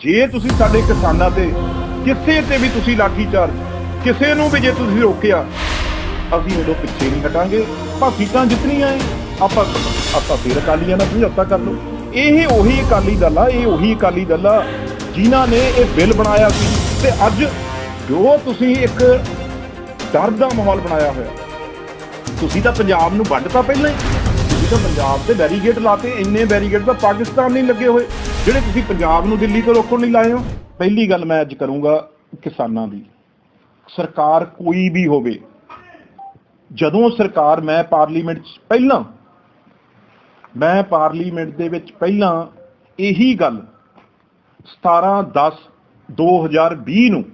ਜੇ ਤੁਸੀਂ ਸਾਡੇ ਕਿਸਾਨਾਂ ਤੇ ਕਿਸੇ ਤੇ ਵੀ ਤੁਸੀਂ ਲਾਠੀ ਚਾਰਜ ਕਿਸੇ ਨੂੰ ਵੀ ਜੇ ਤੁਸੀਂ ਰੋਕਿਆ, ਅਸੀਂ ਉਦੋਂ ਪਿੱਛੇ ਨਹੀਂ ਹਟਾਂਗੇ। ਆਪਾਂ ਸੀਟਾਂ ਜਿੱਤਣੀਆਂ ਏ ਆਪਾਂ ਆਪਾਂ ਫਿਰ ਅਕਾਲੀਆਂ ਨਾਲ ਸਮਝੌਤਾ ਕਰ ਲਓ। ਇਹ ਉਹੀ ਅਕਾਲੀ ਦਲ ਆ, ਇਹ ਉਹੀ ਅਕਾਲੀ ਦਲ ਆ ਜਿਨ੍ਹਾਂ ਨੇ ਇਹ ਬਿੱਲ ਬਣਾਇਆ ਸੀ। ਤੇ ਅੱਜ ਜੋ ਤੁਸੀਂ ਇੱਕ ਡਰ ਦਾ ਮਾਹੌਲ ਬਣਾਇਆ ਹੋਇਆ, ਤੁਸੀਂ ਤਾਂ ਪੰਜਾਬ ਨੂੰ ਵੰਡਤਾ ਪਹਿਲਾਂ ਹੀ। ਤੁਸੀਂ ਤਾਂ ਪੰਜਾਬ ਤੇ ਬੈਰੀਗੇਡ ਲਾਤੇ, ਇੰਨੇ ਬੈਰੀਗੇਡ ਤਾਂ ਪਾਕਿਸਤਾਨ ਨਹੀਂ ਲੱਗੇ ਹੋਏ। ਜਿਹੜੇ ਤੁਸੀਂ ਪੰਜਾਬ ਨੂੰ ਦਿੱਲੀ ਤੋਂ ਰੋਕਣ ਲਈ ਲਾਏ ਹੋ, ਪਹਿਲੀ ਗੱਲ ਮੈਂ ਅੱਜ ਕਰੂੰਗਾ ਕਿਸਾਨਾਂ ਦੀ। ਸਰਕਾਰ ਕੋਈ ਵੀ ਹੋਵੇ, ਜਦੋਂ ਸਰਕਾਰ ਮੈਂ ਪਾਰਲੀਮੈਂਟ 'ਚ ਪਹਿਲਾਂ, ਮੈਂ ਪਾਰਲੀਮੈਂਟ ਦੇ ਵਿੱਚ ਪਹਿਲਾਂ ਇਹੀ ਗੱਲ 17 10 2020 ਨੂੰ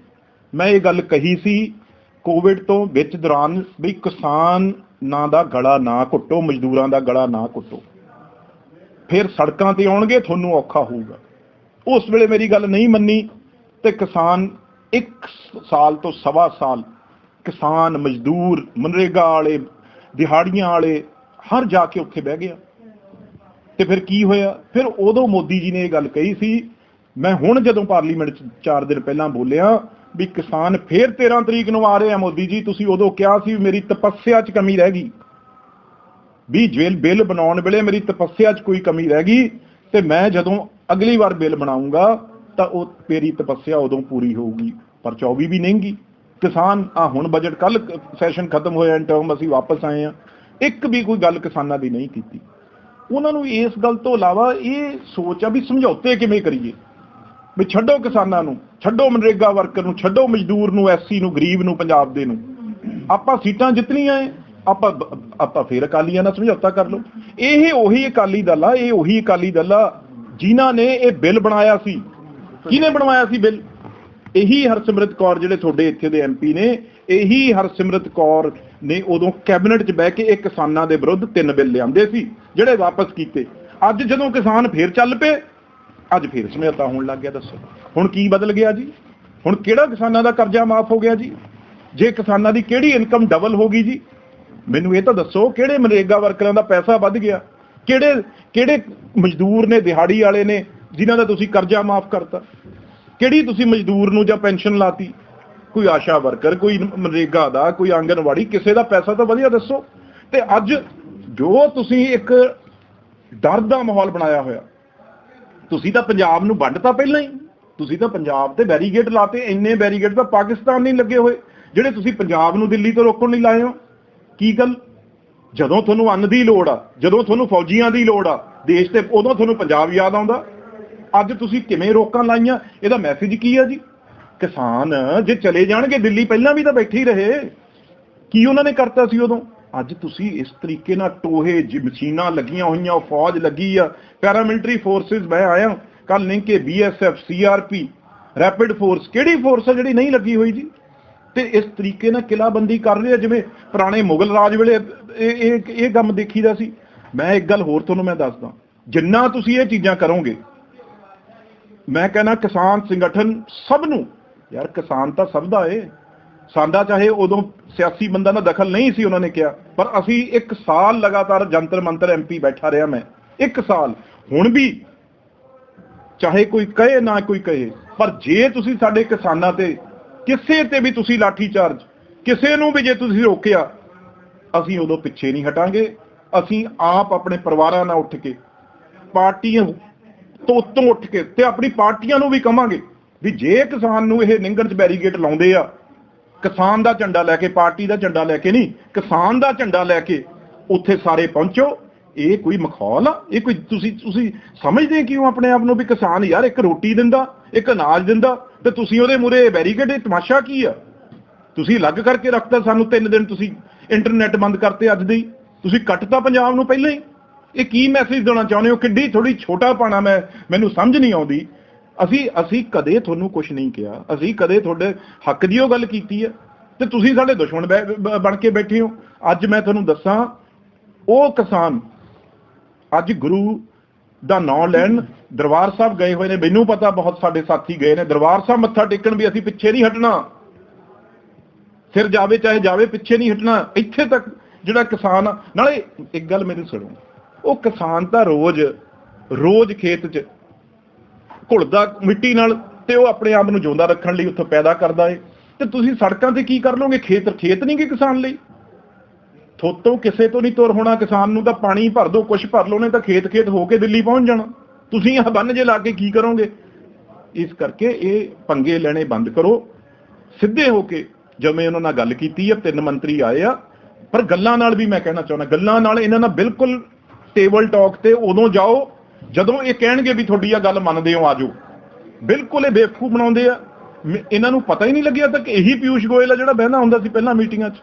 ਮੈਂ ਇਹ ਗੱਲ ਕਹੀ ਸੀ, ਕੋਵਿਡ ਤੋਂ ਵਿੱਚ ਦੌਰਾਨ ਵੀ ਕਿਸਾਨ ਨਾਂ ਦਾ ਗਲਾ ਨਾ ਘੁੱਟੋ, ਮਜ਼ਦੂਰਾਂ ਦਾ ਗਲਾ ਨਾ ਘੁੱਟੋ। ਫਿਰ ਸੜਕਾਂ ਤੇ ਆਉਣਗੇ, ਤੁਹਾਨੂੰ ਔਖਾ ਹੋਊਗਾ। ਉਸ ਵੇਲੇ ਮੇਰੀ ਗੱਲ ਨਹੀਂ ਮੰਨੀ ਤੇ ਕਿਸਾਨ ਇੱਕ ਸਾਲ ਤੋਂ ਸਵਾ ਸਾਲ ਕਿਸਾਨ, ਮਜ਼ਦੂਰ, ਮਨਰੇਗਾ ਵਾਲੇ, ਦਿਹਾੜੀਆਂ ਵਾਲੇ ਹਰ ਜਾ ਕੇ ਉੱਥੇ ਬਹਿ ਗਿਆ। ਤੇ ਫਿਰ ਕੀ ਹੋਇਆ? ਫਿਰ ਉਦੋਂ ਮੋਦੀ ਜੀ ਨੇ ਇਹ ਗੱਲ ਕਹੀ ਸੀ, ਮੈਂ ਹੁਣ ਜਦੋਂ ਪਾਰਲੀਮੈਂਟ 'ਚ 4 ਦਿਨ ਪਹਿਲਾਂ ਬੋਲਿਆ ਵੀ ਕਿਸਾਨ ਫੇਰ 13 ਤਰੀਕ ਨੂੰ ਆ ਰਹੇ ਆ ਮੋਦੀ ਜੀ, ਤੁਸੀਂ ਉਦੋਂ ਕਿਹਾ ਸੀ ਵੀ ਮੇਰੀ ਤਪੱਸਿਆ 'ਚ ਕਮੀ ਰਹਿ ਗਈ। ਵੀ ਜੇਲ ਬਿੱਲ ਬਣਾਉਣ ਵੇਲੇ ਮੇਰੀ ਤਪੱਸਿਆ 'ਚ ਕੋਈ ਕਮੀ ਰਹਿ ਗਈ ਤੇ ਮੈਂ ਜਦੋਂ ਅਗਲੀ ਵਾਰ ਬਿੱਲ ਬਣਾਉਂਗਾ ਤਾਂ ਉਹ ਮੇਰੀ ਤਪੱਸਿਆ ਉਦੋਂ ਪੂਰੀ ਹੋਊਗੀ, ਪਰ 24 ਵੀ ਨਹੀਂਗੀ। ਕਿਸਾਨ ਆ ਹੁਣ ਬਜਟ ਕੱਲ ਸੈਸ਼ਨ ਖਤਮ ਹੋਇਆ ਇਨ ਟਰਮ ਅਸੀਂ ਵਾਪਸ ਆਏ ਆ ਇੱਕ ਵੀ ਕੋਈ ਗੱਲ ਕਿਸਾਨਾਂ ਦੀ ਨਹੀਂ ਕੀਤੀ। ਉਹਨਾਂ ਨੂੰ ਇਸ ਗੱਲ ਤੋਂ ਇਲਾਵਾ ਇਹ ਸੋਚ ਆ ਵੀ ਸਮਝੌਤੇ ਕਿਵੇਂ ਕਰੀਏ? ਵੀ ਛੱਡੋ ਕਿਸਾਨਾਂ ਨੂੰ, ਛੱਡੋ ਮਨਰੇਗਾ ਵਰਕਰ ਨੂੰ, ਛੱਡੋ ਮਜ਼ਦੂਰ ਨੂੰ ਐਸਸੀ ਨੂੰ, ਗਰੀਬ ਨੂੰ, ਪੰਜਾਬ ਦੇ ਨੂੰ। ਆਪਾਂ ਸੀਟਾਂ ਜਿੱਤਣੀਆਂ ਏ ਆਪਾਂ ਆਪਾਂ ਫੇਰ ਅਕਾਲੀਆਂ ਨਾਲ ਸਮਝੌਤਾ ਕਰ ਲਓ। ਇਹ ਉਹੀ ਅਕਾਲੀ ਦਲ ਆ, ਇਹ ਉਹੀ ਅਕਾਲੀ ਦਲ ਆ ਜਿਨ੍ਹਾਂ ਨੇ ਇਹ ਬਿੱਲ ਬਣਾਇਆ ਸੀ। ਕਿਹਨੇ ਬਣਵਾਇਆ ਸੀ ਬਿੱਲ? ਇਹੀ ਹਰਸਿਮਰਤ ਕੌਰ ਜਿਹੜੇ ਤੁਹਾਡੇ ਇੱਥੇ ਦੇ ਐਮਪੀ ਨੇ, ਇਹੀ ਹਰਸਿਮਰਤ ਕੌਰ ਨੇ ਉਦੋਂ ਕੈਬਨਿਟ 'ਚ ਬਹਿ ਕੇ ਇਹ ਕਿਸਾਨਾਂ ਦੇ ਵਿਰੁੱਧ ਤਿੰਨ ਬਿੱਲ ਲਿਆਂਦੇ ਸੀ, ਜਿਹੜੇ ਵਾਪਸ ਕੀਤੇ। ਅੱਜ ਜਦੋਂ ਕਿਸਾਨ ਫੇਰ ਚੱਲ ਪਏ, ਅੱਜ ਫੇਰ ਸਮਝੌਤਾ ਹੋਣ ਲੱਗ ਗਿਆ, ਦੱਸੋ। ਹੁਣ ਕੀ ਬਦਲ ਗਿਆ ਜੀ? ਹੁਣ ਕਿਹੜਾ ਕਿਸਾਨਾਂ ਦਾ ਕਰਜ਼ਾ ਮਾਫ ਹੋ ਗਿਆ ਜੀ? ਜੇ ਕਿਸਾਨਾਂ ਦੀ ਕਿਹੜੀ ਇਨਕਮ ਡਬਲ ਹੋ ਗਈ ਜੀ? ਮੈਨੂੰ ਇਹ ਤਾਂ ਦੱਸੋ ਕਿਹੜੇ ਮਨਰੇਗਾ ਵਰਕਰਾਂ ਦਾ ਪੈਸਾ ਵੱਧ ਗਿਆ? ਕਿਹੜੇ ਕਿਹੜੇ ਮਜ਼ਦੂਰ ਨੇ, ਦਿਹਾੜੀ ਵਾਲੇ ਨੇ, ਜਿਨ੍ਹਾਂ ਦਾ ਤੁਸੀਂ ਕਰਜ਼ਾ ਮਾਫ ਕਰਤਾ? ਕਿਹੜੀ ਤੁਸੀਂ ਮਜ਼ਦੂਰ ਨੂੰ ਜਾਂ ਪੈਨਸ਼ਨ ਲਾਤੀ? ਕੋਈ ਆਸ਼ਾ ਵਰਕਰ, ਕੋਈ ਮਨਰੇਗਾ ਦਾ, ਕੋਈ ਆਂਗਨਵਾੜੀ ਕਿਸੇ ਦਾ ਪੈਸਾ ਤਾਂ ਵਧੀਆ ਦੱਸੋ। ਤੇ ਅੱਜ ਜੋ ਤੁਸੀਂ ਇੱਕ ਡਰ ਦਾ ਮਾਹੌਲ ਬਣਾਇਆ ਹੋਇਆ, ਤੁਸੀਂ ਤਾਂ ਪੰਜਾਬ ਨੂੰ ਵੰਡਤਾ ਪਹਿਲਾਂ ਹੀ। ਤੁਸੀਂ ਤਾਂ ਪੰਜਾਬ ਤੇ ਬੈਰੀਗੇਡ ਲਾਤੇ, ਇੰਨੇ ਬੈਰੀਗੇਡ ਤਾਂ ਪਾਕਿਸਤਾਨ ਨਹੀਂ ਲੱਗੇ ਹੋਏ, ਜਿਹੜੇ ਤੁਸੀਂ ਪੰਜਾਬ ਨੂੰ ਦਿੱਲੀ ਤੋਂ ਰੋਕਣ ਲਈ ਲਾਏ ਹੋ। ਕੀ ਗੱਲ? ਜਦੋਂ ਤੁਹਾਨੂੰ ਅੰਨ ਦੀ ਲੋੜ ਆ, ਜਦੋਂ ਤੁਹਾਨੂੰ ਫੌਜੀਆਂ ਦੀ ਲੋੜ ਆ, ਦੇਸ਼ ਤੇ ਉਦੋਂ ਤੁਹਾਨੂੰ ਪੰਜਾਬ ਯਾਦ ਆਉਂਦਾ। ਅੱਜ ਤੁਸੀਂ ਕਿਵੇਂ ਰੋਕਾਂ ਲਾਈਆਂ? ਇਹਦਾ ਮੈਸੇਜ ਕੀ ਆ ਜੀ? ਕਿਸਾਨ ਜੇ ਚਲੇ ਜਾਣਗੇ, ਦਿੱਲੀ ਪਹਿਲਾਂ ਵੀ ਤਾਂ ਬੈਠੇ ਹੀ ਰਹੇ। ਕੀ ਉਹਨਾਂ ਨੇ ਕਰਤਾ ਸੀ ਉਦੋਂ? ਅੱਜ ਤੁਸੀਂ ਇਸ ਤਰੀਕੇ ਨਾਲ ਟੋਹੇ ਮਸ਼ੀਨਾਂ ਲੱਗੀਆਂ ਹੋਈਆਂ, ਫੌਜ ਲੱਗੀ ਆ ਪੈਰਾਮਿਲਟਰੀ ਫੋਰਸਿਸ ਮੈਂ ਆਇਆ ਕੱਲ ਲਿੰਕ ਕੇ ਬੀਐਸਐਫ ਸੀਆਰਪੀ ਰੈਪਿਡ ਫੋਰਸ ਕਿਹੜੀ ਫੋਰਸ ਆ ਜਿਹੜੀ ਨਹੀਂ ਲੱਗੀ ਹੋਈ ਜੀ? ਤੇ ਇਸ ਤਰੀਕੇ ਨਾਲ ਕਿਲਾਬੰਦੀ ਕਰ ਰਹੇ ਆ ਜਿਵੇਂ ਪੁਰਾਣੇ ਮੁਗਲ ਰਾਜ ਵੇਲੇ ਇਹ ਇਹ ਇਹ ਕੰਮ ਦੇਖੀਦਾ ਸੀ। ਮੈਂ ਇੱਕ ਗੱਲ ਹੋਰ ਤੁਹਾਨੂੰ ਮੈਂ ਦੱਸਦਾ। ਜਿੰਨਾ ਤੁਸੀਂ ਇਹ ਚੀਜ਼ਾਂ ਕਰੋਗੇ, ਮੈਂ ਕਹਿੰਦਾ ਕਿਸਾਨ ਸੰਗਠਨ ਸਭ ਨੂੰ, ਯਾਰ ਕਿਸਾਨ ਤਾਂ ਸਭ ਦਾ ਏ। ਸਾਡਾ ਚਾਹੇ ਉਦੋਂ ਸਿਆਸੀ ਬੰਦਾ ਦਾ ਦਖਲ ਨਹੀਂ ਸੀ, ਉਹਨਾਂ ਨੇ ਕਿਹਾ। ਪਰ ਅਸੀਂ ਇੱਕ ਸਾਲ ਲਗਾਤਾਰ ਜੰਤਰ ਮੰਤਰ ਐਮਪੀ ਬੈਠਾ ਰਿਹਾ ਮੈਂ। ਇੱਕ ਸਾਲ। ਹੁਣ ਵੀ ਚਾਹੇ ਕੋਈ ਕਹੇ ਨਾ ਕੋਈ ਕਹੇ, ਪਰ ਜੇ ਤੁਸੀਂ ਸਾਡੇ ਕਿਸਾਨਾਂ ਤੇ ਕਿਸੇ ਤੇ ਵੀ ਤੁਸੀਂ ਲਾਠੀ ਚਾਰਜ, ਕਿਸੇ ਨੂੰ ਵੀ ਜੇ ਤੁਸੀਂ ਰੋਕਿਆ, ਅਸੀਂ ਉਦੋਂ ਪਿੱਛੇ ਨਹੀਂ ਹਟਾਂਗੇ। ਅਸੀਂ ਆਪ ਆਪਣੇ ਪਰਿਵਾਰਾਂ ਨਾਲ ਉੱਠ ਕੇ, ਪਾਰਟੀਆਂ ਤੋਂ ਉੱਤੋਂ ਉੱਠ ਕੇ ਤੇ ਆਪਣੀ ਪਾਰਟੀਆਂ ਨੂੰ ਵੀ ਕਵਾਂਗੇ ਵੀ ਜੇ ਕਿਸਾਨ ਨੂੰ ਇਹ ਨਿੰਗਣ ਚ ਬੈਰੀਗੇਟ ਲਾਉਂਦੇ ਆ, ਕਿਸਾਨ ਦਾ ਝੰਡਾ ਲੈ ਕੇ, ਪਾਰਟੀ ਦਾ ਝੰਡਾ ਲੈ ਕੇ ਨਹੀਂ, ਕਿਸਾਨ ਦਾ ਝੰਡਾ ਲੈ ਕੇ ਉੱਥੇ ਸਾਰੇ ਪਹੁੰਚੋ ਇਹ ਕੋਈ ਮਖੌਲ ਆ? ਇਹ ਕੋਈ ਤੁਸੀਂ ਤੁਸੀਂ ਸਮਝਦੇ ਕਿਉਂ ਆਪਣੇ ਆਪ ਨੂੰ ਵੀ ਕਿਸਾਨ ਯਾਰ ਇੱਕ ਰੋਟੀ ਦਿੰਦਾ, ਇੱਕ ਅਨਾਜ ਦਿੰਦਾ, ਤੇ ਤੁਸੀਂ ਉਹਦੇ ਮੂਰੇ ਬੈਰੀਕੇਡ ਇਹ ਤਮਾਸ਼ਾ ਕੀ ਆ? ਤੁਸੀਂ ਅਲੱਗ ਕਰਕੇ ਰੱਖਤਾ ਸਾਨੂੰ ਤਿੰਨ ਦਿਨ ਤੁਸੀਂ ਇੰਟਰਨੈਟ ਬੰਦ ਕਰਤੇ ਅੱਜ ਦੇ। ਤੁਸੀਂ ਕੱਟਤਾ ਪੰਜਾਬ ਨੂੰ ਪਹਿਲਾਂ ਹੀ। ਇਹ ਕੀ ਮੈਸੇਜ ਦੇਣਾ ਚਾਹੁੰਦੇ ਹੋ? ਕਿੱਡੀ ਥੋੜੀ ਛੋਟਾ ਪਾਣਾ ਮੈਂ, ਮੈਨੂੰ ਸਮਝ ਨਹੀਂ ਆਉਂਦੀ। ਅਸੀਂ ਅਸੀਂ ਕਦੇ ਤੁਹਾਨੂੰ ਕੁਝ ਨਹੀਂ ਕਿਹਾ। ਅਸੀਂ ਕਦੇ ਤੁਹਾਡੇ ਹੱਕ ਦੀ ਉਹ ਗੱਲ ਕੀਤੀ ਹੈ ਤੇ ਤੁਸੀਂ ਸਾਡੇ ਦੁਸ਼ਮਣ ਬੈ- ਬਣ ਕੇ ਬੈਠੇ ਹੋ। ਅੱਜ ਮੈਂ ਤੁਹਾਨੂੰ ਦੱਸਾਂ, ਉਹ ਕਿਸਾਨ ਅੱਜ ਗੁਰੂ ਦਾ ਨਾਮ ਲੈਣ ਦਰਬਾਰ ਸਾਹਿਬ ਗਏ ਹੋਏ ਨੇ। ਮੈਨੂੰ ਪਤਾ ਬਹੁਤ ਸਾਡੇ ਸਾਥੀ ਗਏ ਨੇ। ਦਰਬਾਰ ਸਾਹਿਬ ਮੱਥਾ ਟੇਕਣ ਵੀ ਅਸੀਂ ਪਿੱਛੇ ਨਹੀਂ ਹਟਣਾ। ਸਿਰ ਜਾਵੇ ਚਾਹੇ ਜਾਵੇ, ਪਿੱਛੇ ਨਹੀਂ ਹਟਣਾ। ਇੱਥੇ ਤੱਕ ਜਿਹੜਾ ਕਿਸਾਨ ਆ, ਨਾਲੇ ਇੱਕ ਗੱਲ ਮੈਨੂੰ ਸੁਣੋ। ਉਹ ਕਿਸਾਨ ਤਾਂ ਰੋਜ਼ ਰੋਜ਼ ਖੇਤ 'ਚ ਘੁਲਦਾ ਮਿੱਟੀ ਨਾਲ ਤੇ ਉਹ ਆਪਣੇ ਆਪ ਨੂੰ ਜਿਉਂਦਾ ਰੱਖਣ ਲਈ ਉੱਥੋਂ ਪੈਦਾ ਕਰਦਾ ਏ। ਤੇ ਤੁਸੀਂ ਸੜਕਾਂ ਤੇ ਕੀ ਕਰ ਲਓਗੇ? ਖੇਤ ਖੇਤ ਨਹੀਂ ਕਿ ਕਿਸਾਨ ਲਈ? ਥੋਤੋਂ ਕਿਸੇ ਤੋਂ ਨਹੀਂ ਤੁਰ ਹੋਣਾ, ਕਿਸਾਨ ਨੂੰ ਤਾਂ ਪਾਣੀ ਭਰ ਦੋ ਕੁਛ ਭਰ ਲਓ ਨੇ ਤਾਂ ਖੇਤ ਖੇਤ ਹੋ ਕੇ ਦਿੱਲੀ ਪਹੁੰਚ ਜਾਣਾ। ਤੁਸੀਂ ਇਹ ਬੰਨ ਜੇ ਲਾ ਕੇ ਕੀ ਕਰੋਗੇ? ਇਸ ਕਰਕੇ ਇਹ ਪੰਗੇ ਲੈਣੇ ਬੰਦ ਕਰੋ। ਸਿੱਧੇ ਹੋ ਕੇ ਜਿਵੇਂ ਉਹਨਾਂ ਨਾਲ ਗੱਲ ਕੀਤੀ, ਆ ਤਿੰਨ ਮੰਤਰੀ ਆਏ ਆ, ਪਰ ਗੱਲਾਂ ਨਾਲ ਵੀ ਮੈਂ ਕਹਿਣਾ ਚਾਹੁੰਦਾ, ਗੱਲਾਂ ਨਾਲ ਇਹਨਾਂ ਨਾਲ ਬਿਲਕੁਲ ਟੇਬਲ ਟਾਕ ਤੇ ਉਦੋਂ ਜਾਓ, ਜਦੋਂ ਇਹ ਕਹਿਣਗੇ ਵੀ ਤੁਹਾਡੀ ਆ ਗੱਲ ਮੰਨਦੇ ਹੋ ਆਜੋ ਬਿਲਕੁਲ ਇਹ ਬੇਵਕੂਫ ਬਣਾਉਂਦੇ ਆ। ਮ- ਇਹਨਾਂ ਨੂੰ ਪਤਾ ਹੀ ਨਹੀਂ ਲੱਗਿਆ ਤੱਕ ਇਹੀ ਪਿਊਸ਼ ਗੋਇਲ ਆ ਜਿਹੜਾ ਬਹਿੰਦਾ ਹੁੰਦਾ ਸੀ ਪਹਿਲਾਂ ਮੀਟਿੰਗਾਂ 'ਚ।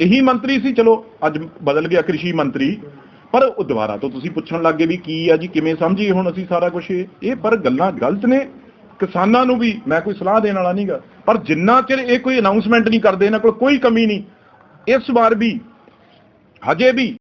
ਇਹੀ ਮੰਤਰੀ ਸੀ, ਚਲੋ, ਅੱਜ ਬਦਲ ਗਿਆ ਕ੍ਰਿਸ਼ੀ ਮੰਤਰੀ, ਪਰ ਉਹ ਦੁਬਾਰਾ ਤੋਂ ਤੁਸੀਂ ਪੁੱਛਣ ਲੱਗੇ ਵੀ ਕੀ ਆ ਜੀ, ਕਿਵੇਂ ਸਮਝੀਏ ਹੁਣ ਅਸੀਂ ਸਾਰਾ ਕੁਝ ਇਹ? ਇਹ ਪਰ ਗੱਲਾਂ ਗਲਤ ਨੇ। ਕਿਸਾਨਾਂ ਨੂੰ ਵੀ ਮੈਂ ਕੋਈ ਸਲਾਹ ਦੇਣ ਵਾਲਾ ਨਹੀਂਗਾ ਪਰ ਜਿੰਨਾ ਚਿਰ ਇਹ ਕੋਈ ਅਨਾਉਂਸਮੈਂਟ ਨਹੀਂ ਕਰਦੇ, ਇਹਨਾਂ ਕੋਲ ਕੋਈ ਕਮੀ ਨਹੀਂ। ਇਸ ਵਾਰ ਵੀ, ਹਜੇ ਵੀ